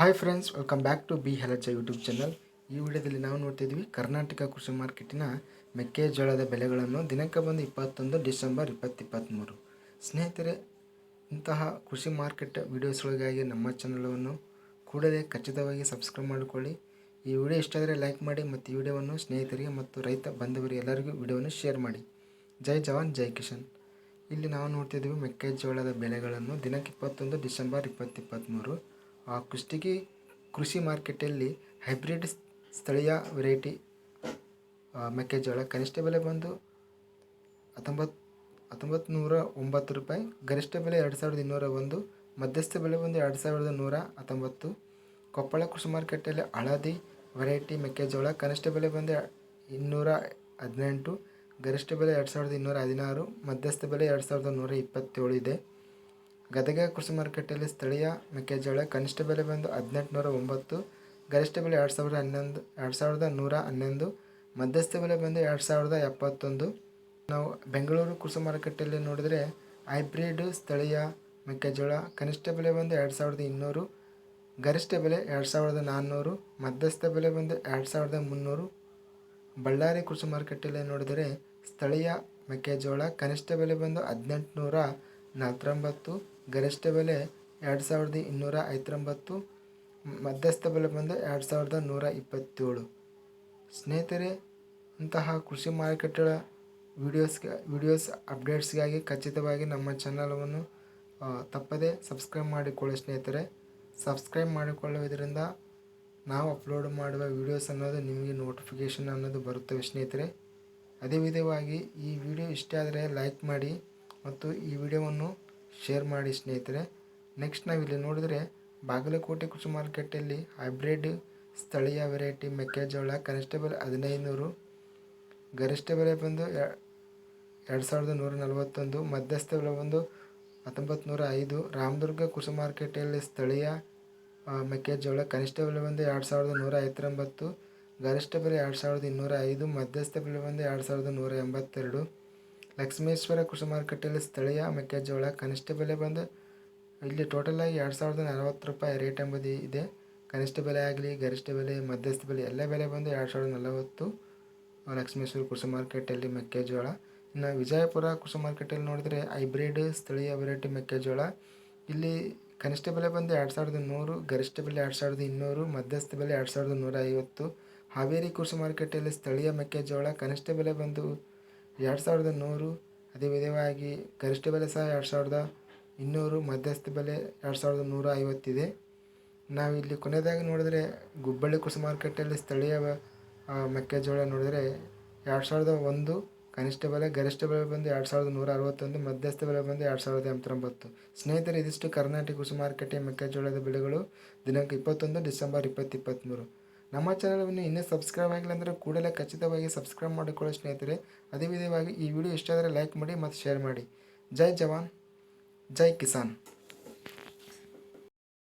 Hi friends welcome back to B ಹೆಲಚ YouTube channel ಈ ವಿಡಿಯೋದಲ್ಲಿ ನಾವು ನೋಡ್ತಿದ್ವಿ ಕರ್ನಾಟಕ ಕೃಷಿ ಮಾರ್ಕೆಟಿನ ಮೆಕ್ಕೆಜೋಳದ ಬೆಲೆಗಳನ್ನು ದಿನಕ್ಕೆ ಬಂದು ಇಪ್ಪತ್ತೊಂದು ಡಿಸೆಂಬರ್ ಇಪ್ಪತ್ತಿಪ್ಪತ್ತ್ಮೂರು ಸ್ನೇಹಿತರೆ, ಇಂತಹ ಕೃಷಿ ಮಾರ್ಕೆಟ್ ವಿಡಿಯೋಸ್ಗಳಿಗಾಗಿ ನಮ್ಮ ಚಾನಲನ್ನು ಕೂಡಲೇ ಖಚಿತವಾಗಿ ಸಬ್ಸ್ಕ್ರೈಬ್ ಮಾಡಿಕೊಳ್ಳಿ. ಈ ವಿಡಿಯೋ ಇಷ್ಟ ಆದರೆ ಲೈಕ್ ಮಾಡಿ ಮತ್ತು ಈ ವಿಡಿಯೋವನ್ನು ಸ್ನೇಹಿತರಿಗೆ ಮತ್ತು ರೈತ ಬಂಧುವರಿಗೆ ಎಲ್ಲರಿಗೂ ವಿಡಿಯೋವನ್ನು ಶೇರ್ ಮಾಡಿ. ಜೈ ಜವಾನ್, ಜೈ ಕಿಶನ್ ಇಲ್ಲಿ ನಾವು ನೋಡ್ತಿದ್ದೀವಿ ಮೆಕ್ಕೆಜೋಳದ ಬೆಲೆಗಳನ್ನು ದಿನಕ್ಕೆ ಇಪ್ಪತ್ತೊಂದು ಡಿಸೆಂಬರ್ ಇಪ್ಪತ್ತಿಪ್ಪತ್ತ್ಮೂರು ಆ ಕುಷ್ಟಗಿ ಕೃಷಿ ಮಾರ್ಕೆಟಲ್ಲಿ ಹೈಬ್ರಿಡ್ ಸ್ಥಳೀಯ ವೆರೈಟಿ ಮೆಕ್ಕೆಜೋಳ ಕನಿಷ್ಠ ಬೆಲೆ ಬಂದು ಹತ್ತೊಂಬತ್ತು ಹತ್ತೊಂಬತ್ತು ನೂರ ಒಂಬತ್ತು ರೂಪಾಯಿ, ಗರಿಷ್ಠ ಬೆಲೆ ಎರಡು ಸಾವಿರದ ಇನ್ನೂರ ಒಂದು, ಮಧ್ಯಸ್ಥ ಬೆಲೆ ಬಂದು ಎರಡು ಸಾವಿರದ ನೂರ ಹತ್ತೊಂಬತ್ತು. ಕೊಪ್ಪಳ ಕೃಷಿ ಮಾರ್ಕೆಟಲ್ಲಿ ಹಳದಿ ವೆರೈಟಿ ಮೆಕ್ಕೆಜೋಳ ಕನಿಷ್ಠ ಬೆಲೆ ಬಂದು ಇನ್ನೂರ ಹದಿನೆಂಟು, ಗರಿಷ್ಠ ಬೆಲೆ ಎರಡು ಸಾವಿರದ ಇನ್ನೂರ ಹದಿನಾರು, ಮಧ್ಯಸ್ಥ ಬೆಲೆ ಎರಡು ಸಾವಿರದ ನೂರ ಇಪ್ಪತ್ತೇಳು ಇದೆ. ಗದಗ ಕೃಷಿ ಮಾರುಕಟ್ಟೆಯಲ್ಲಿ ಸ್ಥಳೀಯ ಮೆಕ್ಕೆಜೋಳ ಕನಿಷ್ಠ ಬೆಲೆ ಬಂದು ಹದಿನೆಂಟು ನೂರ ಒಂಬತ್ತು, ಗರಿಷ್ಠ ಬೆಲೆ ಎರಡು ಸಾವಿರದ ಹನ್ನೊಂದು, ಎರಡು ಸಾವಿರದ ನೂರ ಹನ್ನೊಂದು, ಮಧ್ಯಸ್ಥ ಬೆಲೆ ಬಂದು ಎರಡು ಸಾವಿರದ ಎಪ್ಪತ್ತೊಂದು. ನಾವು ಬೆಂಗಳೂರು ಕೃಷಿ ಮಾರುಕಟ್ಟೆಯಲ್ಲಿ ನೋಡಿದರೆ ಹೈಬ್ರಿಡ್ ಸ್ಥಳೀಯ ಮೆಕ್ಕೆಜೋಳ ಕನಿಷ್ಠ ಬೆಲೆ ಬಂದು ಎರಡು ಸಾವಿರದ ಇನ್ನೂರು, ಗರಿಷ್ಠ ಬೆಲೆ ಎರಡು ಸಾವಿರದ ನಾನ್ನೂರು, ಮಧ್ಯಸ್ಥ ಬೆಲೆ ಬಂದು ಎರಡು ಸಾವಿರದ ಮುನ್ನೂರು. ಬಳ್ಳಾರಿ ಕೃಷಿ ಮಾರುಕಟ್ಟೆಯಲ್ಲಿ ನೋಡಿದರೆ ಸ್ಥಳೀಯ ಮೆಕ್ಕೆಜೋಳ ಕನಿಷ್ಠ ಬೆಲೆ ಬಂದು ಹದಿನೆಂಟುನೂರ ನಲವತ್ತೊಂಬತ್ತು ಗರಿಷ್ಠ ಬೆಲೆ ಎರಡು ಸಾವಿರದ ಇನ್ನೂರ ಐತ್ರೊಂಬತ್ತು ಮಧ್ಯಸ್ಥ ಬೆಲೆ ಬಂದು ಎರಡು ಸಾವಿರದ ನೂರ ಇಪ್ಪತ್ತೇಳು. ಸ್ನೇಹಿತರೆ ಇಂತಹ ಕೃಷಿ ಮಾರುಕಟ್ಟೆಗಳ ವಿಡಿಯೋಸ್ಗೆ ವಿಡಿಯೋಸ್ ಅಪ್ಡೇಟ್ಸ್ಗಾಗಿ ಖಚಿತವಾಗಿ ನಮ್ಮ ಚಾನಲವನ್ನು ತಪ್ಪದೆ ಸಬ್ಸ್ಕ್ರೈಬ್ ಮಾಡಿಕೊಳ್ಳಿ ಸ್ನೇಹಿತರೆ. ಸಬ್ಸ್ಕ್ರೈಬ್ ಮಾಡಿಕೊಳ್ಳುವುದರಿಂದ ನಾವು ಅಪ್ಲೋಡ್ ಮಾಡುವ ವಿಡಿಯೋಸ್ ಅನ್ನೋದು ನಿಮಗೆ ನೋಟಿಫಿಕೇಷನ್ ಅನ್ನೋದು ಬರುತ್ತವೆ ಸ್ನೇಹಿತರೆ. ಅದೇ ವಿಧವಾಗಿ ಈ ವಿಡಿಯೋ ಇಷ್ಟ ಆದರೆ ಲೈಕ್ ಮಾಡಿ ಮತ್ತು ಈ ವಿಡಿಯೋವನ್ನು ಶೇರ್ ಮಾಡಿ ಸ್ನೇಹಿತರೆ. ನೆಕ್ಸ್ಟ್ ನಾವಿಲ್ಲಿ ನೋಡಿದರೆ ಬಾಗಲಕೋಟೆ ಕೃಷಿ ಮಾರ್ಕೆಟಲ್ಲಿ ಹೈಬ್ರಿಡ್ ಸ್ಥಳೀಯ ವೆರೈಟಿ ಮೆಕ್ಕೆಜೋಳ ಕನಿಷ್ಠ ಬೆಲೆ ಹದಿನೈದು ನೂರು ಗರಿಷ್ಠ ಬೆಲೆ ಬಂದು ಎರಡು ಸಾವಿರದ ನೂರ ನಲವತ್ತೊಂದು, ಮಧ್ಯಸ್ಥ ಬೆಲೆ ಬಂದು ಹತ್ತೊಂಬತ್ತು ನೂರ ಐದು, ರಾಮದುರ್ಗ ಕೃಷಿ ಮಾರ್ಕೆಟಲ್ಲಿ ಸ್ಥಳೀಯ ಮೆಕ್ಕೆಜೋಳ, ಕನಿಷ್ಠ ಬೆಲೆ ಬಂದು ಎರಡು ಸಾವಿರದ ನೂರ ಐವತ್ತೊಂಬತ್ತು, ಗರಿಷ್ಠ ಬೆಲೆ ಎರಡು ಸಾವಿರದ ಇನ್ನೂರ ಐದು, ಮಧ್ಯಸ್ಥ ಬೆಲೆ ಬಂದು ಎರಡು ಸಾವಿರದ ನೂರ ಎಂಬತ್ತೆರಡು. ಲಕ್ಷ್ಮೇಶ್ವರ ಕೃಷಿ ಮಾರುಕಟ್ಟೆಯಲ್ಲಿ ಸ್ಥಳೀಯ ಮೆಕ್ಕೆಜೋಳ ಕನಿಷ್ಠ ಬೆಲೆ ಬಂದು ಇಲ್ಲಿ ಟೋಟಲ್ ಆಗಿ ಎರಡು ಸಾವಿರದ ನಲವತ್ತು ರೂಪಾಯಿ ರೇಟ್ ಎಂಬುದು ಇದೆ. ಕನಿಷ್ಠ ಬೆಲೆ ಆಗಲಿ, ಗರಿಷ್ಠ ಬೆಲೆ, ಮಧ್ಯಸ್ಥ ಬೆಲೆ ಎಲ್ಲ ಬೆಲೆ ಬಂದು ಎರಡು ಸಾವಿರದ ನಲವತ್ತು ಲಕ್ಷ್ಮೇಶ್ವರ ಕೃಷಿ ಮಾರ್ಕೆಟಲ್ಲಿ ಮೆಕ್ಕೆಜೋಳ. ಇನ್ನು ವಿಜಯಪುರ ಕೃಷಿ ಮಾರ್ಕೆಟಲ್ಲಿ ನೋಡಿದರೆ ಹೈಬ್ರಿಡ್ ಸ್ಥಳೀಯ ವೆರೈಟಿ ಮೆಕ್ಕೆಜೋಳ. ಇಲ್ಲಿ ಕನಿಷ್ಠ ಬೆಲೆ ಬಂದು ಎರಡು ಸಾವಿರದ ನೂರು, ಗರಿಷ್ಠ ಬೆಲೆ ಎರಡು ಸಾವಿರದ ಇನ್ನೂರು, ಮಧ್ಯಸ್ಥ ಬೆಲೆ ಎರಡು ಸಾವಿರದ ನೂರ ಐವತ್ತು ಹಾವೇರಿ ಕೃಷಿ ಮಾರ್ಕೆಟಲ್ಲಿ ಸ್ಥಳೀಯ ಮೆಕ್ಕೆಜೋಳ ಕನಿಷ್ಠ ಬೆಲೆ ಬಂದು ಎರಡು ಸಾವಿರದ ನೂರು ಅದೇ ವಿಧವಾಗಿ ಗರಿಷ್ಠ ಬೆಲೆ ಸಹ ಎರಡು ಸಾವಿರದ ಇನ್ನೂರು, ಮಧ್ಯಸ್ಥ ಬೆಲೆ ಎರಡು ಸಾವಿರದ ನೂರ ಐವತ್ತಿದೆ. ನಾವಿಲ್ಲಿ ಕೊನೆಯದಾಗಿ ನೋಡಿದರೆ ಗುಬ್ಬಳ್ಳಿ ಕೃಷಿ ಮಾರ್ಕೆಟಲ್ಲಿ ಸ್ಥಳೀಯ ಮೆಕ್ಕೆಜೋಳ ನೋಡಿದರೆ ಎರಡು ಸಾವಿರದ ಒಂದು ಕನಿಷ್ಠ ಬೆಲೆ, ಗರಿಷ್ಠ ಬೆಲೆ ಬಂದು ಎರಡು ಸಾವಿರದ ನೂರ ಅರವತ್ತೊಂದು, ಮಧ್ಯಸ್ಥ ಬೆಲೆ ಬಂದು ಎರಡು ಸಾವಿರದ ಎಂಬತ್ತೊಂಬತ್ತು. ಸ್ನೇಹಿತರೆ, ಇದಿಷ್ಟು ಕರ್ನಾಟಕ ಕೃಷಿ ಮಾರುಕಟ್ಟೆ ಮೆಕ್ಕೆಜೋಳದ ಬೆಲೆಗಳು ದಿನಾಂಕ ಇಪ್ಪತ್ತೊಂದು ಡಿಸೆಂಬರ್ ಇಪ್ಪತ್ತಿಪ್ಪತ್ತ್ಮೂರು ನಮ್ಮ ಚಾನಲನ್ನು ಇನ್ನೂ ಸಬ್ಸ್ಕ್ರೈಬ್ ಆಗಿಲ್ಲ ಅಂದರೆ ಕೂಡಲೇ ಖಚಿತವಾಗಿ ಸಬ್ಸ್ಕ್ರೈಬ್ ಮಾಡಿಕೊಳ್ಳೋ ಸ್ನೇಹಿತರೆ, ಅದೇ ವಿಧವಾಗಿ ಈ ವಿಡಿಯೋ ಇಷ್ಟ ಆದರೆ ಲೈಕ್ ಮಾಡಿ ಮತ್ತು ಶೇರ್ ಮಾಡಿ. ಜೈ ಜವಾನ್, ಜೈ ಕಿಸಾನ್.